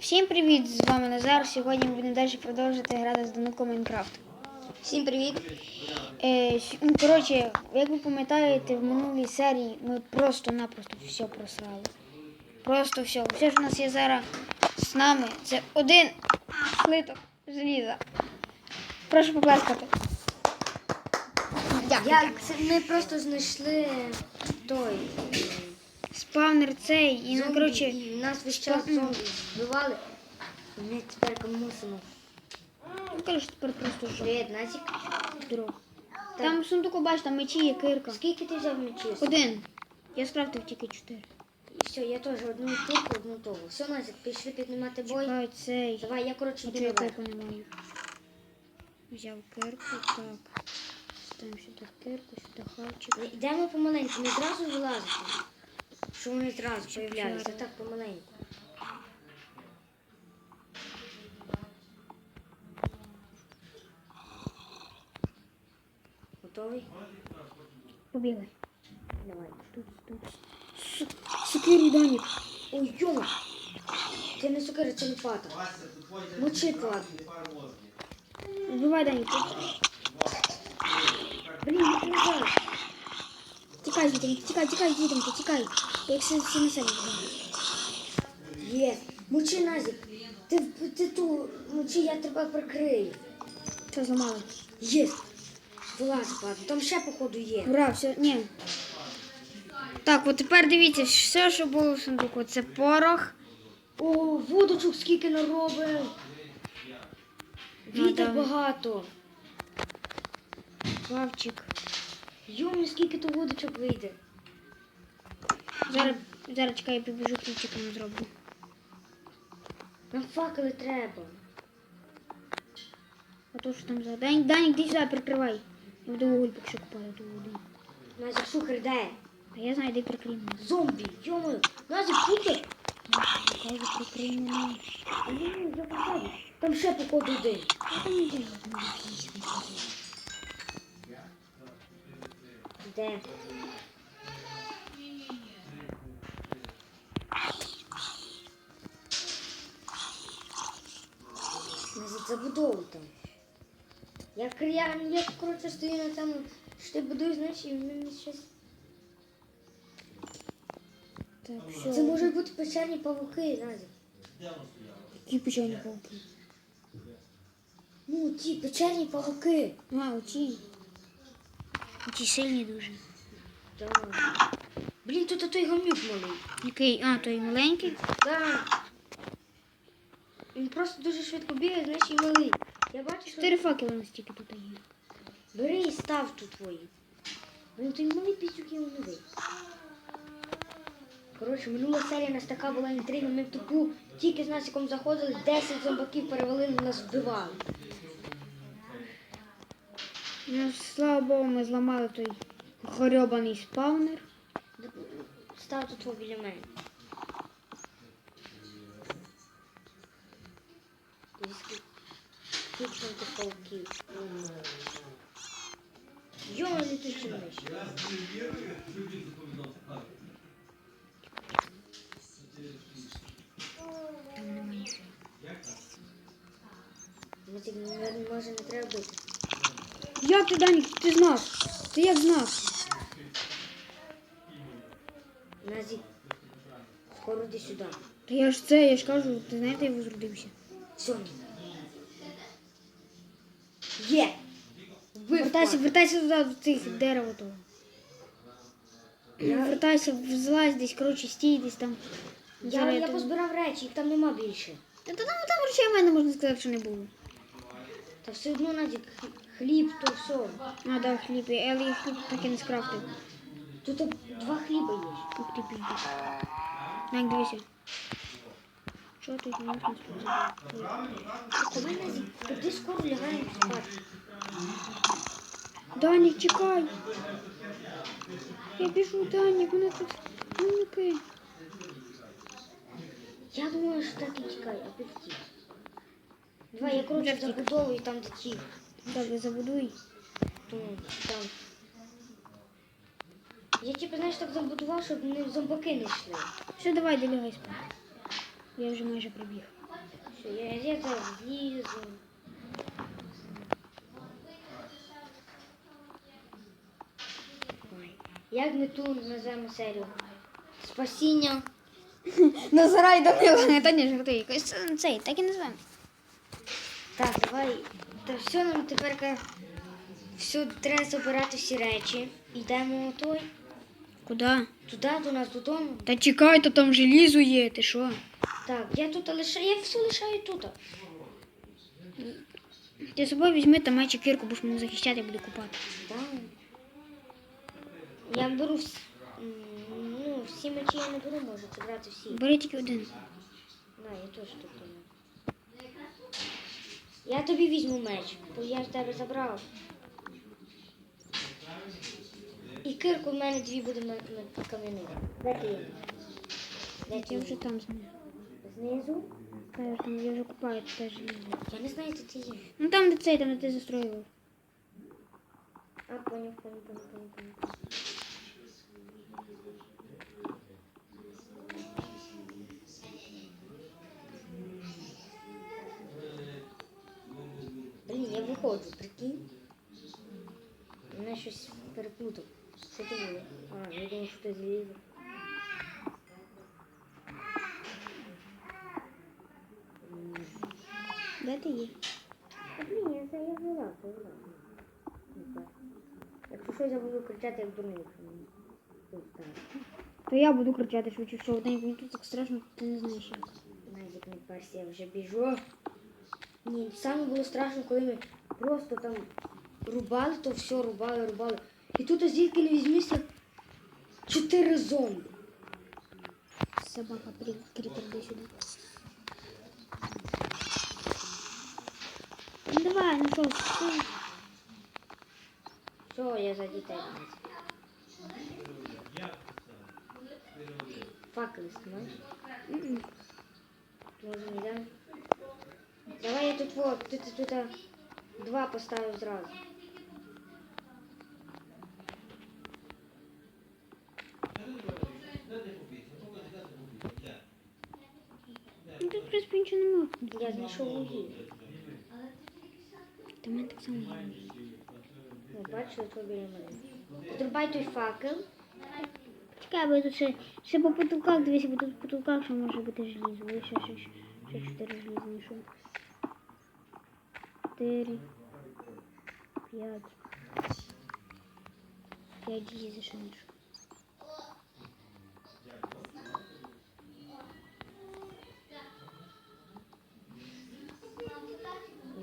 Всім привіт! З вами Назар. Сьогодні ми будемо далі продовжувати грати з Дануком Майнкрафт. Всім привіт! Е, ну, коротше, як ви пам'ятаєте, в минулій серії ми просто-напросто все просрали. Просто все. Все, що у нас є зараз з нами, це один слиток желіза. Прошу поплескати. Як ми просто знайшли той Спавнер цей, і ну, коротше, і нас весь час зомбі вбивали. Ми тепер мусимо. ну, коротше, тепер просто що. Привіт, Назік. Здорово. Там в сундуку, бач, там мечі є кирка. Скільки ти взяв мечів? Один. Я скрафтив тільки чотири. Все, я теж одну курку, одну того. Все, Назік, пішли піднімати бой. Чекай, цей. Давай, я коротше Оце я кирку не маю. Взяв кирку, так. Ставимо сюди кирку, сюди хавчик. Йдемо помаленьку, не зразу вилазити. Що вони зразу появляються, так помаленьку. Готовий? Побігай. Давай. Тут, тут. Сукирі, Данік. Ой, йома! Це не сукери, це лопата. Мочить ладно. Вбивай, Данік. Блін, не назад. Тікай звідти, тікай, тікай звідти, тікай. Як всі, на себе Є. Мочи назік. Ти, ти ту мочи, я тебе прикрию. Що зламали? Є. Вилазь, падла. Там ще, походу, є. Ура, все, ні. Так, от тепер дивіться, все, що було в сундуку. Це порох. О, водочок скільки наробив. Вітер багато. Хавчик. Йому скільки то водочок вийде. Зараз, зараз чекай, я побіжу ключиком зроблю. Нам факели треба. А то що там за. Данік, Данік, іди сюди, прикривай. Я буду вуголь поки що купаю ту воду. Назік, шухер, де? А я знаю, де прикрий мене. Зомбі, йому. Назік, шухер. Кажу, прикрий мене. Я позаду. Там ще, походу, один. Там я якийсь не знаю. Де? Назад забудову там. Я, я, я коротше стою на тому, що ти будуєш, знаєш, і мені щось. Так, все. Це можуть бути печерні павуки, Назі. Які печені пауки? Ну, ті печерні павуки. А, оці. Оці сильні дуже. Так. Блін, тут той гамюк малий. Який? А, той маленький. Так. Він просто дуже швидко бігає, знаєш, і малий. Я бачу, що... Чотири факели настільки тут є. Бери і став тут твої. Блін, той малий пісюк його не вийде. Коротше, минула серія у нас така була інтрига. Ми в тупу тільки з Насіком заходили, 10 зомбаків перевалили, нас вбивали. Ну, слава Богу, ми зламали той хорьобаний спавнер. Став тут біля мене. Скільки там тих. Йо, не ти немає нічого. Насік, може не треба бити. Як ти, Данік, ти знав? Ти як знав? Назік, скоро йди сюди. Та я ж це, я ж кажу, ти знаєте, я возродився. Все. Є! Вбив Вертайся, вертайся туди до цих дерева того. Вертайся, взлазь десь, коротше, стій десь там. Я, я позбирав речі, їх там нема більше. Та там, там речей в мене можна сказати, що не було. Та все одно Назік, х- хліб, то все. А, да, хліб, я- але я хліб так і не скрафтив. Тут два хліба є. Ух ти, пізді. Навіть дивися. Що тут можна? Давай, Назік, тоді скоро лягаємо спати. Данік, чекай. Я біжу, Данік, вони тут гнилики. Я думаю, що так і тікай, а ти втік. Давай, я Вже забудовую там, де ті. Добре, забудуй. Там. Я типу, знаєш, так забудував, щоб не зомбаки не йшли. Все, давай, долягай спати. Я вже майже прибіг. Що я, злізу. Ой, Як ми ту назвемо серію? Спасіння. Назирай Данила. Та ні, жартуй. Якось е, цей, так і назвемо. Давай. Та все нам тепер все треба забирати всі речі. Йдемо той. Куди? Туди, до нас додому. Та чекай, то там желізо є, ти що? Так, я тут лишаю, я все лишаю тут. Ти з собою візьми там меч і кірку, будеш мене захищати, я буду купати. Так. Я беру вс... ну, всі мечі я не беру, можу забрати всі. Бери тільки один. На, я теж тут. Я тобі візьму меч, бо я ж тебе забрав. І кирку в мене дві буде на, на кам'яних. Де ти? Де ти Я вже там знизу. Знизу? Та я там я вже купаю теж желізо. Я не знаю, де ти є. Ну там, де цей, там де ти застроював. А, поняв, поняв, поняв, поняв, поняв. Блін, я виходжу, прикинь. Мене щось переплутав. Що це було? А, я думав, що ти злізу. Де ти є? А, блін, я це я взяла, це взяла. Якщо щось я буду кричати, як дурний. Тут так. То я буду кричати швидше, що одне мені тут так страшно, ти не знаєш як. Навіть не перся, я вже біжу. Ні, саме було страшно, коли ми просто там рубали, то все рубали, рубали. І тут звідки не візьмися чотири зомбі. Собака при кріпер де сюди. Ну давай, ну що, ти? Все, я за дітей. Факели знаєш? М-м. Може не да? Давай я тут вот, тут, тут, а, два поставлю зразу. Ну тут, в принципі, нічого немає. Я знайшов вугілля. Та мене так само є. Ну, бачу, то біля мене. Подрубай той факел. Чекай, бо я тут ще, ще по потолках, дивися, бо тут по потолках ще може бути желізо. Ось ще, ще, ще, ще чотири знайшов. Чотири. П'ять. П'ять желіза ще знайшов.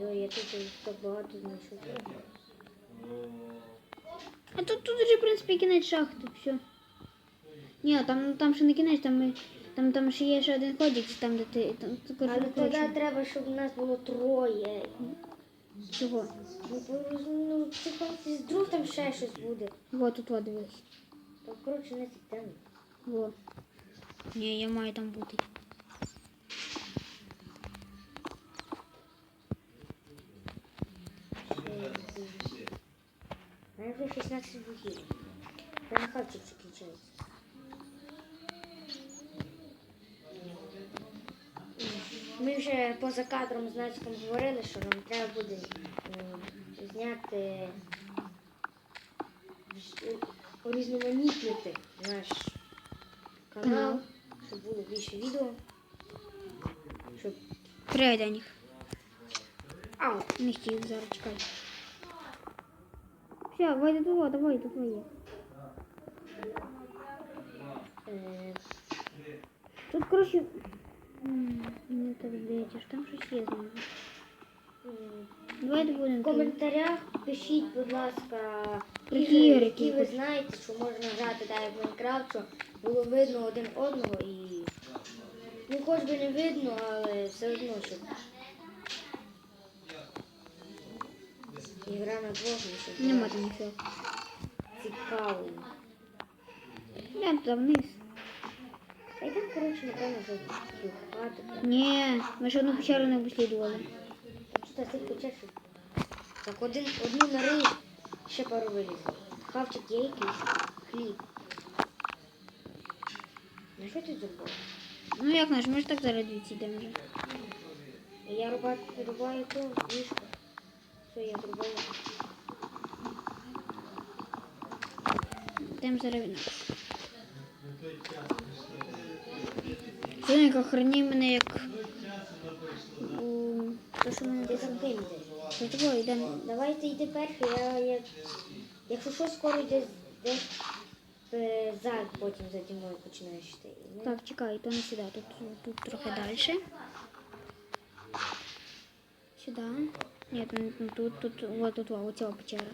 Йо, я тут так багато знайшов. А тут, тут вже, в принципі, кінець шахти, все. Ні, там, там ще не кінець, там, там, там ще є ще один ходик, там, де ти. Там, Але тоді треба, щоб у нас було троє. Чого? Ну, ну, типа, вдруг там ще щось буде. Во, тут во, дивись. Так, коротше, не підемо. Во. Ні, я маю там бути. У мене вже 16 вугілля. Та на хавчик закінчається. Ми вже поза кадром з Нацьком говорили, що нам треба буде зняти ж- урізноманітнити наш канал, Канал. щоб було більше відео. Щоб... Привіт, Данік. Ау! Не хотів зараз чекай. Все, вийди туди, давай, тут твоє. Е, Тут, коротше. м, Мені так здається, що там щось є знизу. м, Давай В коментарях пишіть, будь ласка, Про ігри, ігри, які ви знаєте, що можна грати так як в Майнкрафт, що було видно один одного і. Ну, хоч би не видно, але все одно, щоб. Ігра на двох, і щоб Нема там нічого. цікаво. Я туди вниз. А йдемо, коротше, напевно, вже в хату. Ні, ми ж одну печеру не обслідували. Що ти почешеш? Так один, одну нарий, ще пару виліз. Хавчик є якийсь, хліб. На що ти зробив? Ну як наш, ми ж так зараз двічі вже. Я рубаю, рубаю ту ліжко. Все, я рубаю. Йдемо зараз. Сонька, храні мене як у... То, що мене десь... там ким йдеш? Йдемо. Давайте йди перший, я, я... Якщо що, скоро десь, десь е, зад потім за мною починаєш йти. Так, чекай, то не сюди, тут, тут трохи далі. Сюди. Ні, ну, ну, тут, тут, вот тут, вот, оця печера.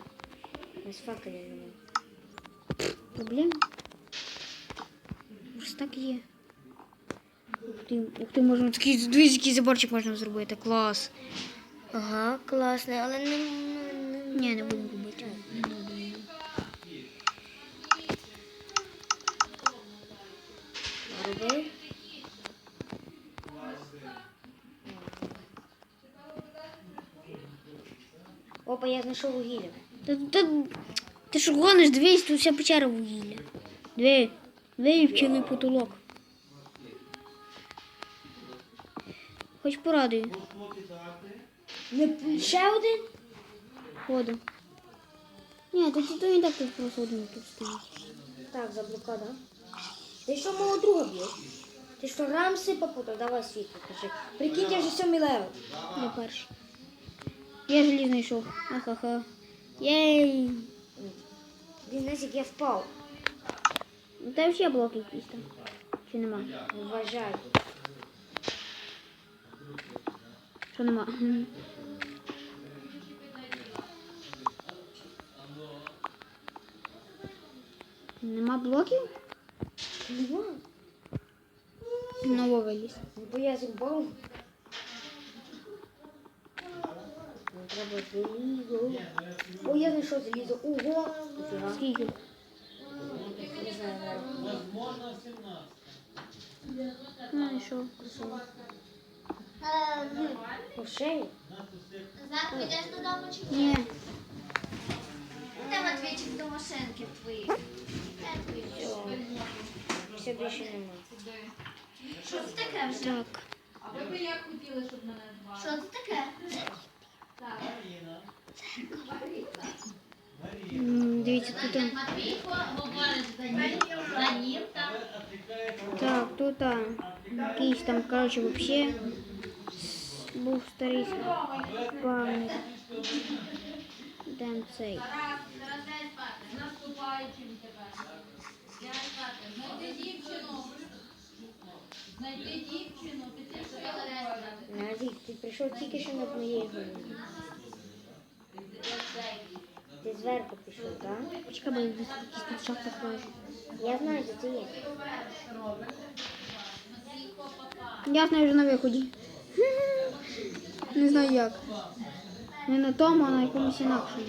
Ми з факелем немає. Проблем? Ось так є. Ти, ух ти, можна такий, дивись, який заборчик можна зробити, клас. Ага, класно, але не... Ні, не будемо робити. Робив? Опа, я знайшов вугілля. Та, та, ти що гониш, дивись, тут вся печера вугілля. Диви, диви, вчений потолок. Хоч порадую. Не ще один? Ходу. Ні, то, то і так тут просто один тут стоїть. Так, заблокада. Ти що мого друга б'єш? Ти що рамси попутав? Давай світло, кажи. Прикинь, я вже сьомий левел. Я перший. Я желізно йшов. Ахаха. Єй. Він знаєш, як я впав. У тебе ще блоки якісь там. Чи нема? Вважай. Що нема? Нема блоків? Нема. Знову виліз. Ну, Бо я зрубав. Ну, треба залізо. О, я знайшов залізо. Ого. Скільки? Не знаю, навіть. Ну? Красиво. По шею. Завтра йдеш додому чи ні? Ні. Де Матвійчик до машинки твої? Все більше нема. Що це таке вже? Так. Що це таке? М, Дивіться, тут. а, Матвійко говорить за ним, за ним там. Так, тут а, якийсь там, коротше, вообще був старий спавник. Дем цей. Знайти дівчину, піти Назік, ти прийшов тільки що над моєю головою. Ти зверху пішов, так? Почекай, бо я якийсь шахтах лежу. Я знаю, що це є. Я знаю вже на виході. Не знаю як. Не на тому, а на якомусь інакшому.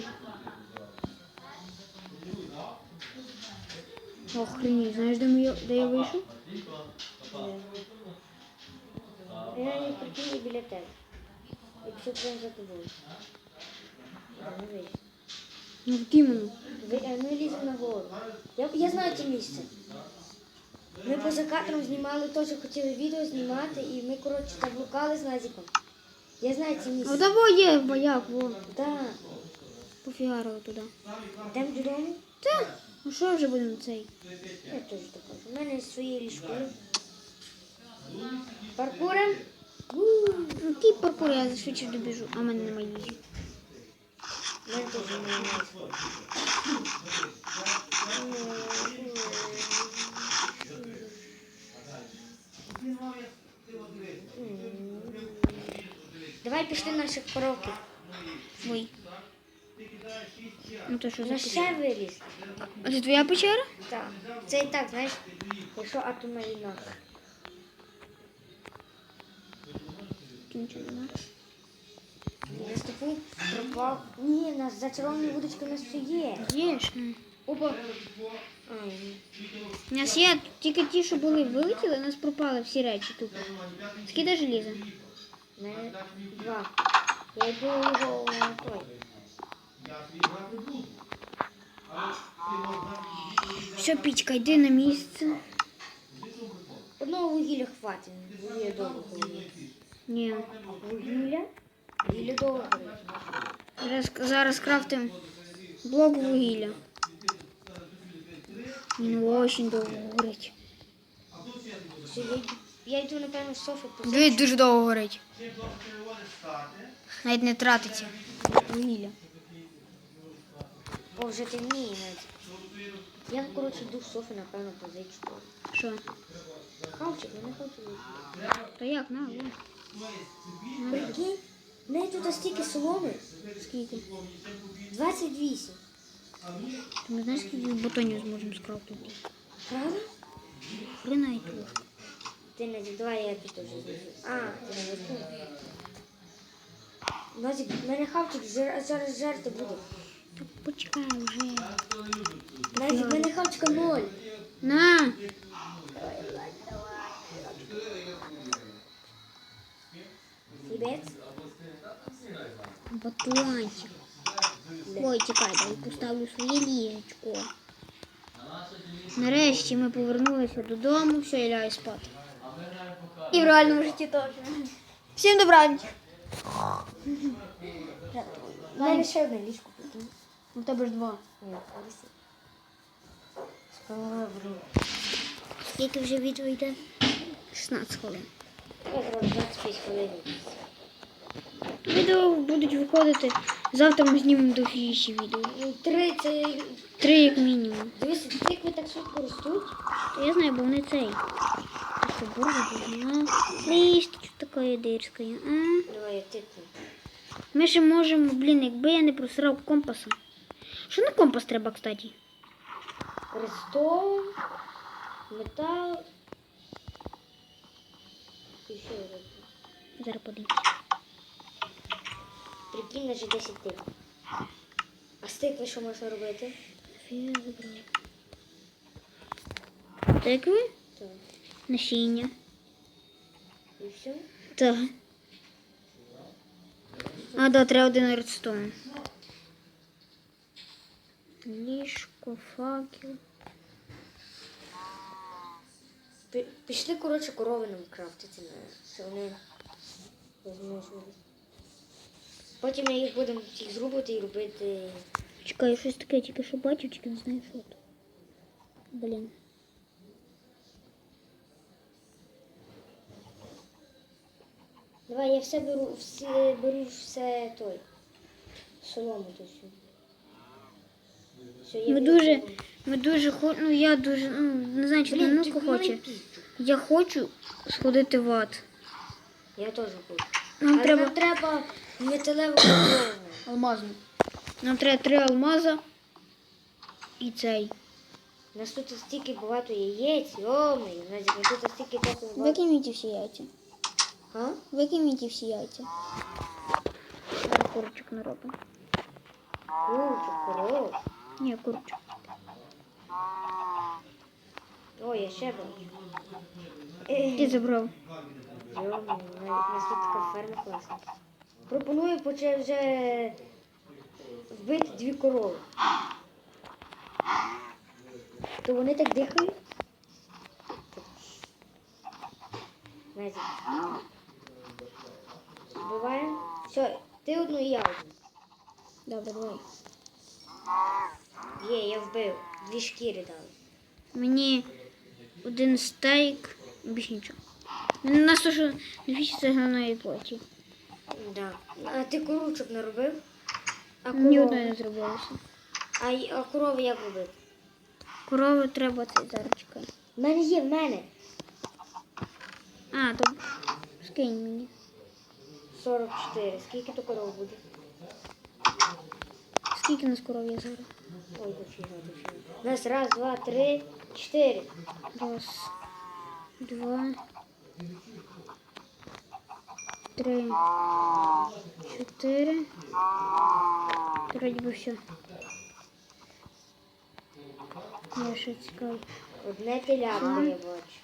Охренеть, знаєш, де, ми, де я вийшов? Я не прикинь біля тебе. Пішов прямо за тобою. Ну, в Кімону. Ви, ми ліземо на гору. Я, я знаю це місце. Ми поза кадром знімали теж хотіли відео знімати, і ми, коротше, заблукали з Назіком. Я знаю це А місце. того є бояк, во. Так. Пофігарили туди. Йдемо додому? Та, ну що вже будемо цей? Я теж так кажу. У мене свої ліжко. Паркуром? Ну, який паркур, я швидше добіжу, а в мене немає їжі. У мене теж немає. Давай пішли наших коровків. Твій. Ну то що за ще виліз. А це твоя печера? Так. Це і так, знаєш, якщо атомна війна. Нічого нема. Наступу пропав. Ні, нас за червоною у нас все є. Є ж. ну. Опа. У нас є тільки ті, що були вилетіли, у нас пропали всі речі тут. Скидай желізо. Два. Я йду його той. Все, пічка, йди на місце. Одного вугілля хватить. Вугілля довго. Ні. Вугілля? Вугілля довго. Зараз, зараз крафтимо блок вугілля. Він дуже довго горить. Я, йду- напевно, в Софі Він дуже довго горить. Навіть не тратиться. Вугілля. О, вже темніє навіть. Я, коротше, йду в Софі, напевно, позичку. Що? Хавчик, я не хочу вийти. То як, на, вон. Прикинь, в неї тут стільки соломи. Скільки? 28. Ти не знаєш, скільки бутонів зможемо скрафтити? Правда? Хрена і трошки. Ти не давай я тут теж знизу. А, ти не верху. Назік, в мене хавчик жар- зараз жерти буде. Та почекай вже. Назік, в мене хавчика ноль. На! Хлібець? Батончик. Ой, чекай, дай поставлю своє ліжечко. Нарешті ми повернулися додому, все, я лягаю спати. І в реальному житті теж. Всім добраніч. У ще одне ліжко прикинь. У тебе ж два. Скільки вже відео йде? 16 хвилин. Якраз 25 хвилин. Відео будуть виходити. Завтра ми знімемо довшіші відео. Три це... Три як мінімум. Дивися, тикви так швидко ростуть. Я знаю, бо вони цей. Листочок такої дирської. А? Давай я тикну. Ми ще можемо, блін, якби я не просрав компаса. Що на компас треба, кстати? Рестон, метал. І що я? Зараз подивимось. Прикинь, на 10 тикв. А з тикви що можна робити? Я забрала. Тикви? Так. Насіння. І все? Так. А, да, треба один редстоун. Ліжко, факел. Пі- Пішли, коротше, корови нам крафтити, що вони возможно. Потім ми їх будемо всіх зрубати і робити. Чекай, щось таке тільки що бачу, тільки не знаю, що це. Блін. Давай, я все беру, все, беру все той. Солому то всю. Все, я Ми беру дуже, солому. ми дуже хо... ну я дуже, ну не знаю, чи Блін, Данилко хоче. маленький. Я хочу сходити в ад. Я теж хочу. Нам Але треба нам треба металеву алмазну. Нам треба три алмаза і цей. У нас тут стільки багато яєць, йомий, у нас тут стільки багато. Викиньте всі яйця. А? Викиньте всі яйця. Зараз курочок наробимо. Курчик, коров. Ні, курочок. О, я ще бачу. Ти забрав. Йомий, у нас тут така ферма класна. Пропоную почати вже вбити дві корови. То вони так дихають? Вбиваємо. Все, ти одну і я одну. Добре, давай. Є, я вбив. Дві шкіри дали. Мені один стейк, більше нічого. Мені нас що навіщо головної плоті. Да. А ти коручок не робив? А Ні корови? одної не зробилося. А, а корови як робити? Корови треба цей зараз чекай. В мене є, в мене. А, то скинь мені. 44. Скільки то коров буде? Скільки у нас коров є зараз? Ой, дофіга, дофіга. У нас раз, два, три, чотири. Раз, два, три, чотири. Вроді би все. Я ще цікавий. Одне телятко я бачу.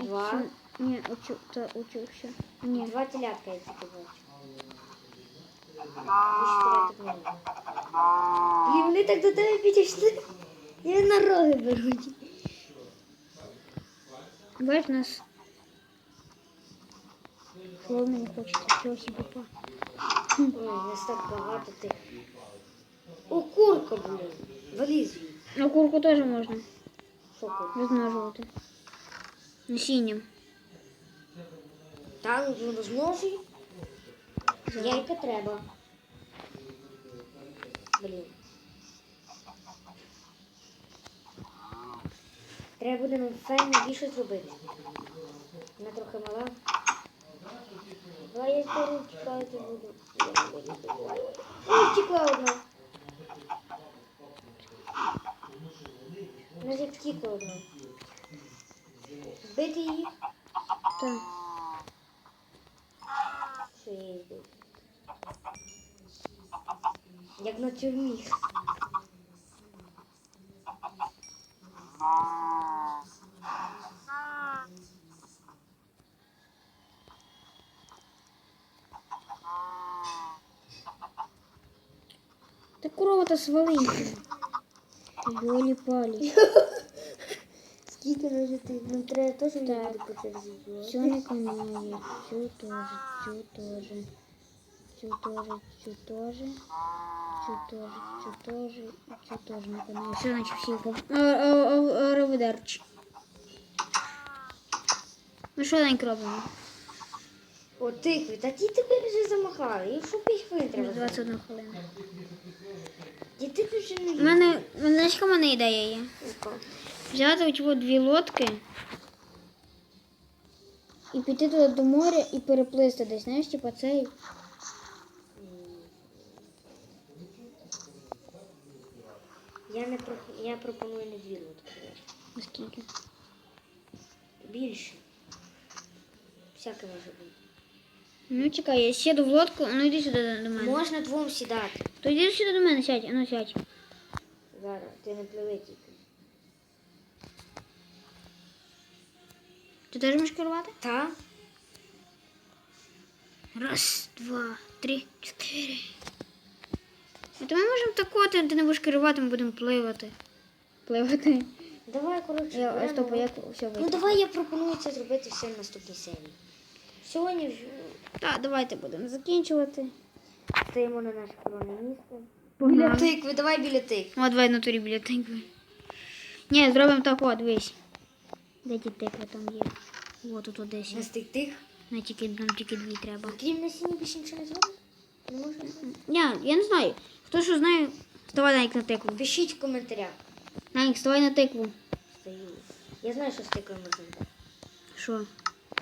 Два. Оцю- Ні, оцю, та оцю все. Ні. Два телятка я тільки бачу. Більше теляток немає. І вони так до тебе підійшли. І на роги беруть. Бачиш, нас. Ви мені хочете? Чого собі па? Ой, нас так багато тих. О, курка, блін. Валіз. Ну, курку теж можна Що курка? розмножувати. Насінням. Там ну, розмножуй. Яйка треба. Блін. Треба буде нам файно більше зробити. Вона трохи мала. Я скоро чекати буду. Я буду. Втекла одна. Нас втікла одна. Збити її. Так. Що я її збив. Як на тюрмі. Та корова та сваленька. Йолі палі. Скільки нажити? Нам треба теж Так. по черзі. Цю не канає, цю теж, цю теж, цю теж, цю теж, цю теж, цю теж, цю теж не канає. Все, значить всі по... Роводарчі. Ну що день робимо? О, тикви, та ті тебе вже замахали. І що 5 хвилин треба? Вже 21 хвилина. Ті ти вже не У мене, у мене, знаєш, яка в мене ідея є? Яка? Взяти оті от дві лодки і піти туди до моря і переплисти десь, знаєш, типа цей. Я не про... я пропоную не дві лодки. Наскільки? Більше. Всяке може бути. Ну чекай, я сіду в лодку, ну йди сюди до- мене. Можна двом сідати. То йди сюди до мене, сядь, а ну сядь. Зараз, ти не пливи тільки. Ти теж можеш керувати? Та? Раз, два, три, чотири. А то ми можемо тако, ти, ти не будеш керувати, ми будемо пливати. Пливати. Давай, коротше. Я, беремо стоп, лодку. все Ну давай я пропоную це зробити все в наступній серії. Сьогодні вже Так, давайте будемо закінчувати. стоїмо на наше коронне місце. Погнали. Біля тикви, давай біля тикви. О, давай на турі біля тикви. Ні, зробимо так, от, дивись. Де ті тикви там є? О, тут от десь. На стик тих. На тільки, нам тільки дві треба. Крім насіння більше нічого не зробимо? Не можна? Ні, я не знаю. Хто що знає, вставай Данік на тикву. Пишіть в коментарях. Данік, вставай на тикву. Стою. Я знаю, що з тиквою можна. Що?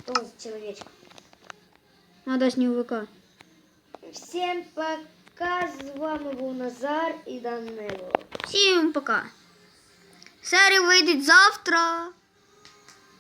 Того чоловічка. Надо сніговика. Всім пока. З вами був Назар і Данило. Всім пока. Серія вийде завтра.